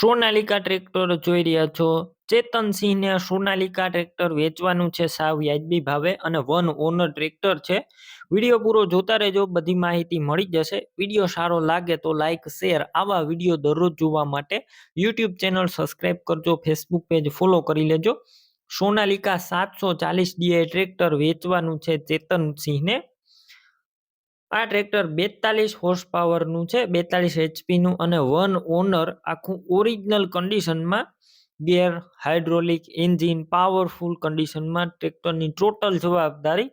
Sonalika tractor જોઈ રહ્યા છો. ચેતનસિંહને સોનાલિકા ટ્રેક્ટર વેચવાનું છે સાવ વ્યાજબી ભાવે અને વન ઓનર ટ્રેક્ટર છે. વીડિયો પૂરો જોતા રહેજો, બધી માહિતી મળી જશે. વીડિયો સારો લાગે તો લાઇક શેર, આવા વીડિયો દરરોજ જોવા માટે યુટ્યુબ ચેનલ સબસ્ક્રાઇબ કરજો, ફેસબુક પેજ ફોલો કરી લેજો. સોનાલિકા સાતસો ચાલીસ ડીઆઈ ટ્રેક્ટર વેચવાનું છે ચેતનસિંહને આ ટ્રેક્ટર બેતાલીસ હોર્સ પાવરનું છે, બેતાલીસ એચપીનું અને વન ઓનર આખું ઓરિજિનલ કન્ડિશનમાં ગેર હાઇડ્રોલિક એન્જિન પાવરફુલ કન્ડિશનમાં ટ્રેક્ટરની ટોટલ જવાબદારી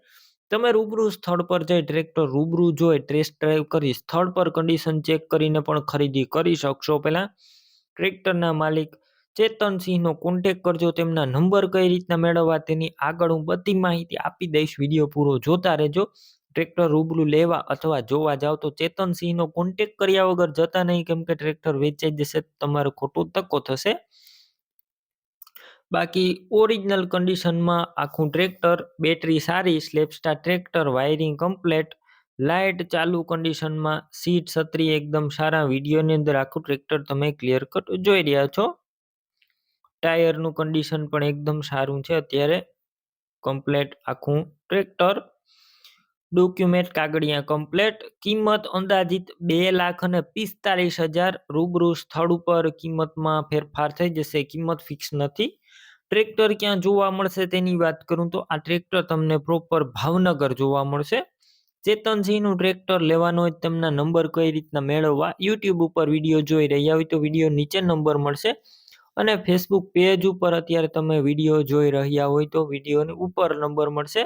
તમે રૂબરૂ સ્થળ પર જઈ ટ્રેક્ટર રૂબરૂ જોઈ ટેસ્ટ ડ્રાઈવ કરી સ્થળ પર કન્ડિશન ચેક કરીને પણ ખરીદી કરી શકશો. પહેલાં ટ્રેક્ટરના માલિક ચેતનસિંહનો કોન્ટેક કરજો, તેમના નંબર કઈ રીતના મેળવવા તેની આગળ હું બધી માહિતી આપી દઈશ. વીડિયો પૂરો જોતા રહેજો. ટ્રેક્ટર રૂબરૂ લેવા અથવા જોવા જાવ તો ચેતનસિંહનો કોન્ટેક કર્યા વગર જતા નહીં, કેમ કે ટ્રેક્ટર વેચાઈ જશે, તમારો ખોટો તકો થશે. બાકી ઓરિજિનલ કન્ડિશનમાં આખું ટ્રેક્ટર બેટરી સારી સ્લેપસ્ટાર ટ્રેક્ટર વાયરિંગ કમ્પ્લેટ લાઇટ ચાલુ કન્ડિશનમાં સીટ છત્રી એકદમ સારા, વિડીયોની અંદર આખું ટ્રેક્ટર તમે ક્લિયર કટ જોઈ રહ્યા છો. ટાયરનું કન્ડિશન પણ એકદમ સારું છે અત્યારે. કમ્પ્લેટ આખું ટ્રેક્ટર ડોક્યુમેન્ટ કાગળિયા કમ્પ્લેટ. કિંમત અંદાજિત બે લાખ અને પિસ્તાલીસ હજાર. રૂબરૂ સ્થળ ઉપર કિંમતમાં ફેરફાર થઈ જશે. કિંમત ફિક્સ નથી. ટ્રેક્ટર ક્યાં જોવા મળશે તેની વાત કરું તો આ ટ્રેક્ટર તમને પ્રોપર ભાવનગર જોવા મળશે. ચેતનસિંહનું ટ્રેક્ટર લેવાનો હોય તેમના નંબર કઈ રીતના મેળવવા? યુટ્યુબ ઉપર વીડિયો જોઈ રહ્યા હોય તો વીડિયો નીચે નંબર મળશે. અને ફેસબુક પેજ ઉપર અત્યારે તમે વીડિયો જોઈ રહ્યા હોય તો વિડીયોની ઉપર નંબર મળશે.